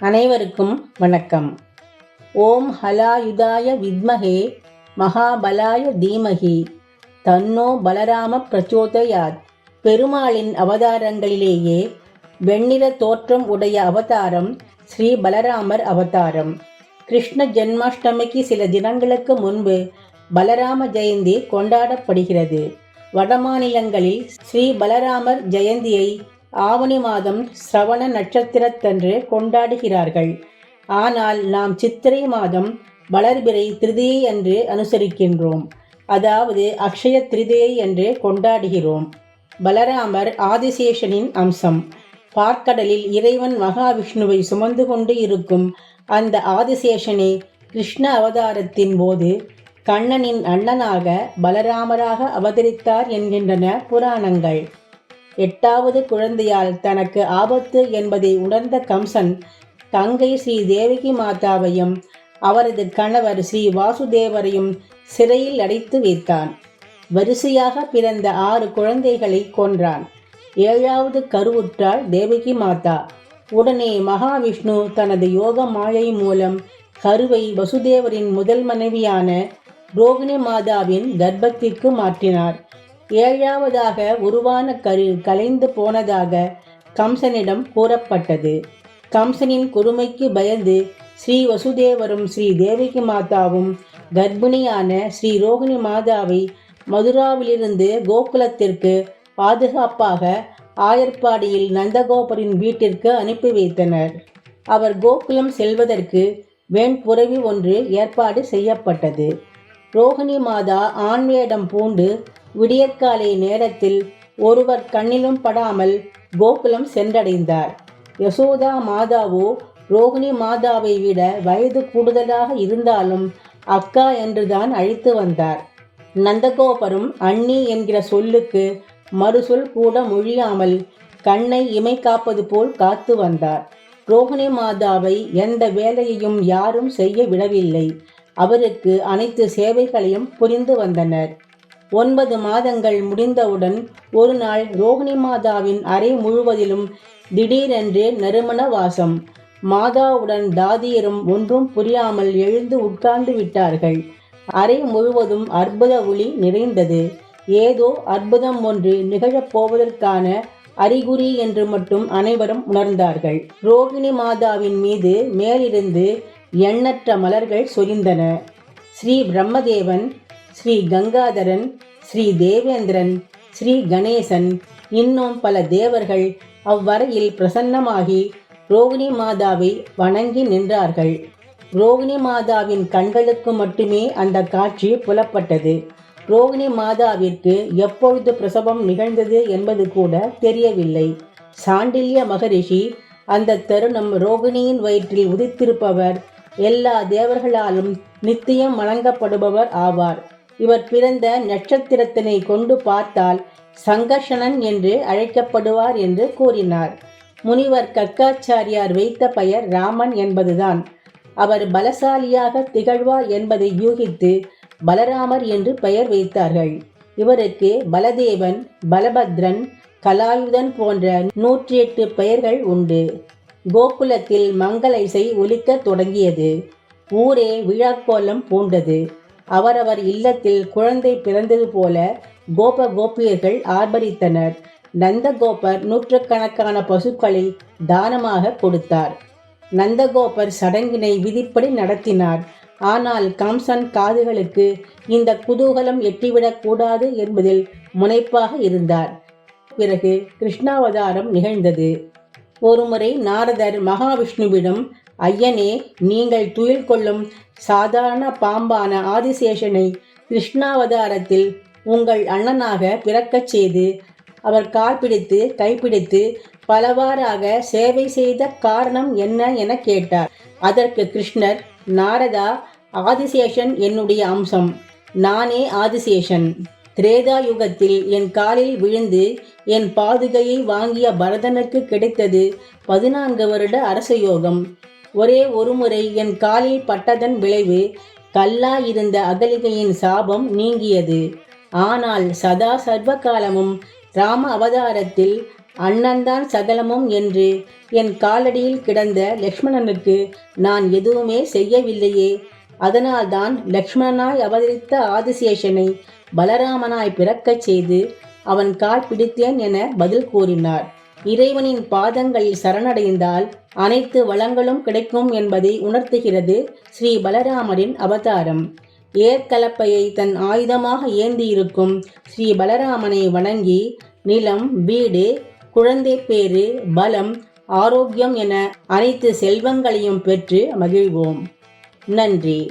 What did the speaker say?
அனைவருக்கும் வணக்கம். ஓம் ஹலாயுதாய வித்மகே மகாபலாய தீமகி தன்னோ பலராம பிரச்சோதயாத். பெருமாளின் அவதாரங்களிலேயே வெண்ணிற தோற்றம் உடைய அவதாரம் ஸ்ரீ பலராமர் அவதாரம். கிருஷ்ண ஜென்மாஷ்டமிக்கு சில தினங்களுக்கு முன்பு பலராம ஜெயந்தி கொண்டாடப்படுகிறது. வடமாநிலங்களில் ஸ்ரீ பலராமர் ஜெயந்தியை ஆவணி மாதம் சிரவண நட்சத்திரத்தன்று கொண்டாடுகிறார்கள். ஆனால் நாம் சித்திரை மாதம் வளர்பிறை திருதியை என்று அனுசரிக்கின்றோம். அதாவது அக்ஷய திருதியை என்று கொண்டாடுகிறோம். பலராமர் ஆதிசேஷனின் அம்சம். பார்க்கடலில் இறைவன் மகாவிஷ்ணுவை சுமந்து கொண்டு இருக்கும் அந்த ஆதிசேஷனே கிருஷ்ண அவதாரத்தின் போது கண்ணனின் அண்ணனாக பலராமராக அவதரித்தார் என்கின்றன புராணங்கள். எட்டாவது குழந்தையால் தனக்கு ஆபத்து என்பதை உணர்ந்த கம்சன் தங்கை ஸ்ரீ தேவகி மாதாவையும் அவரது கணவர் ஸ்ரீ வாசுதேவரையும் சிறையில் அடைத்து வைத்தான். வரிசையாக பிறந்த ஆறு குழந்தைகளை கொன்றான். ஏழாவது கருவுற்றாள் தேவகி மாதா. உடனே மகாவிஷ்ணு தனது யோக மாயை மூலம் கருவை வசுதேவரின் முதல் மனைவியான ரோகிணி மாதாவின் கர்ப்பத்திற்கு மாற்றினார். ஏழாவதாக உருவான கரு கலைந்து போனதாக கம்சனிடம் கூறப்பட்டது. கம்சனின் கொடுமைக்கு பயந்து ஸ்ரீ வசுதேவரும் ஸ்ரீ தேவகி மாதாவும் கர்ப்பிணியான ஸ்ரீ ரோகிணி மாதாவை மதுராவிலிருந்து கோகுலத்திற்கு பாதுகாப்பாக ஆயர்பாடியில் நந்தகோபரின் வீட்டிற்கு அனுப்பி வைத்தனர். அவர் கோகுலம் செல்வதற்கு வேண்புறவி ஒன்று ஏற்பாடு செய்யப்பட்டது. ரோகிணி மாதா ஆண்வேடம் பூண்டு விடியற்காலை நேரத்தில் ஒருவர் கண்ணிலும் படாமல் கோகுலம் சென்றடைந்தார். யசோதா மாதாவோ ரோகிணி மாதாவை விட வயது கூடுதலாக இருந்தாலும் அக்கா என்றுதான் அழைத்து வந்தார். நந்தகோபரும் அண்ணி என்கிற சொல்லுக்கு மறுசொல் கூட மொழியாமல் கண்ணை இமை காப்பது போல் காத்து வந்தார். ரோகிணி மாதாவை எந்த வேலையையும் யாரும் செய்ய விடவில்லை. அவருக்கு அனைத்து சேவைகளையும் புரிந்து வந்தனர். ஒன்பது மாதங்கள் முடிந்தவுடன் ஒரு நாள் ரோகிணி மாதாவின் அறை முழுவதிலும் திடீரென்று நறுமண வாசம். மாதாவுடன் தாதியரும் ஒன்றும் புரியாமல் எழுந்து உட்கார்ந்து விட்டார்கள். அறை முழுவதும் அற்புத ஒளி நிறைந்தது. ஏதோ அற்புதம் ஒன்று நிகழப் போவதற்கான அறிகுறி என்று மட்டும் அனைவரும் உணர்ந்தார்கள். ரோகிணி மாதாவின் மீது மேலிருந்து எண்ணற்ற மலர்கள் சொரிந்தன. ஸ்ரீ பிரம்மதேவன் ஸ்ரீ கங்காதரன் ஸ்ரீ தேவேந்திரன் ஸ்ரீ கணேசன் இன்னும் பல தேவர்கள் அவ்வரையில் பிரசன்னமாகி ரோகிணி மாதாவை வணங்கி நின்றார்கள். ரோகிணி மாதாவின் கண்களுக்கு மட்டுமே அந்த காட்சி புலப்பட்டது. ரோகிணி மாதாவிற்கு எப்பொழுது பிரசவம் நிகழ்ந்தது என்பது கூட தெரியவில்லை. சாண்டில்ய மகரிஷி அந்த தருணம் ரோகிணியின் வயிற்றில் உதித்திருப்பவர் எல்லா தேவர்களாலும் நித்தியம் வணங்கப்படுபவர் ஆவார். இவர் பிறந்த நட்சத்திரத்தினை கொண்டு பார்த்தால் சங்கர்ஷணன் என்று அழைக்கப்படுவார் என்று கூறினார். முனிவர் கக்காச்சாரியார் வைத்த பெயர் ராமன் என்பதுதான். அவர் பலசாலியாக திகழ்வார் என்பதை யூகித்து பலராமர் என்று பெயர் வைத்தார்கள். இவருக்கு பலதேவன் பலபத்ரன் கலாயுதன் போன்ற நூற்றி எட்டு பெயர்கள் உண்டு. கோகுலத்தில் மங்கள இசை ஒலிக்கத் தொடங்கியது. ஊரே விழாக்கோலம் பூண்டது. அவரவர் இல்லத்தில் குழந்தை பிறந்தது போல கோப கோபியர்கள் ஆர்ப்பரித்தனர். நந்தகோபர் நூற்றுக்கணக்கான பசுக்களை தானமாக கொடுத்தார். நந்தகோபர் சடங்கினை விதிப்படி நடத்தினார். ஆனால் கம்சன் காதுகளுக்கு இந்த குதூகலம் எட்டிவிடக்கூடாது என்பதில் முனைப்பாக இருந்தார். பிறகு கிருஷ்ணாவதாரம் நிகழ்ந்தது. ஒருமுறை நாரதர் மகாவிஷ்ணுவிடம் ஐயனே நீங்கள் துயில் கொள்ளும் சாதாரண பாம்பான ஆதிசேஷனை கிருஷ்ணாவதாரத்தில் உங்கள் அண்ணனாக பிறக்கச் செய்து அவர் கால் பிடித்து கைப்பிடித்து பலவாறாக சேவை செய்த காரணம் என்ன என கேட்டார். அதற்கு கிருஷ்ணர் நாரதா ஆதிசேஷன் என்னுடைய அம்சம். நானே ஆதிசேஷன். திரேதா யுகத்தில் என் காலில் விழுந்து என் பாதுகையை வாங்கிய பரதனுக்கு கிடைத்தது பதினான்கு வருட அரசயோகம் ஒரே ஒருமுறை என் காலில் பட்டதன் விளைவு கல்லா இருந்த அகலிகையின் சாபம் நீங்கியது. ஆனால் சதா சர்வ காலமும் ராம அவதாரத்தில் அண்ணன்தான் சகலமும் என்று என் காலடியில் கிடந்த லக்ஷ்மணனுக்கு நான் எதுவுமே செய்யவில்லையே. அதனால்தான் லக்ஷ்மணனாய் அவதரித்த ஆதிசேஷனை பலராமனாய் பிறக்கச் செய்து அவன் கால் பிடித்தேன் என பதில் கூறினார். இறைவனின் பாதங்களில் சரணடைந்தால் அனைத்து வளங்களும் கிடைக்கும் என்பதை உணர்த்துகிறது ஸ்ரீ பலராமரின் அவதாரம். ஏற்கலப்பையை தன் ஆயுதமாக ஏந்தியிருக்கும் ஸ்ரீ பலராமனை வணங்கி நிலம் வீடு குழந்தை பேறு பலம் ஆரோக்கியம் என அனைத்து செல்வங்களையும் பெற்று மகிழ்வோம். நன்றி.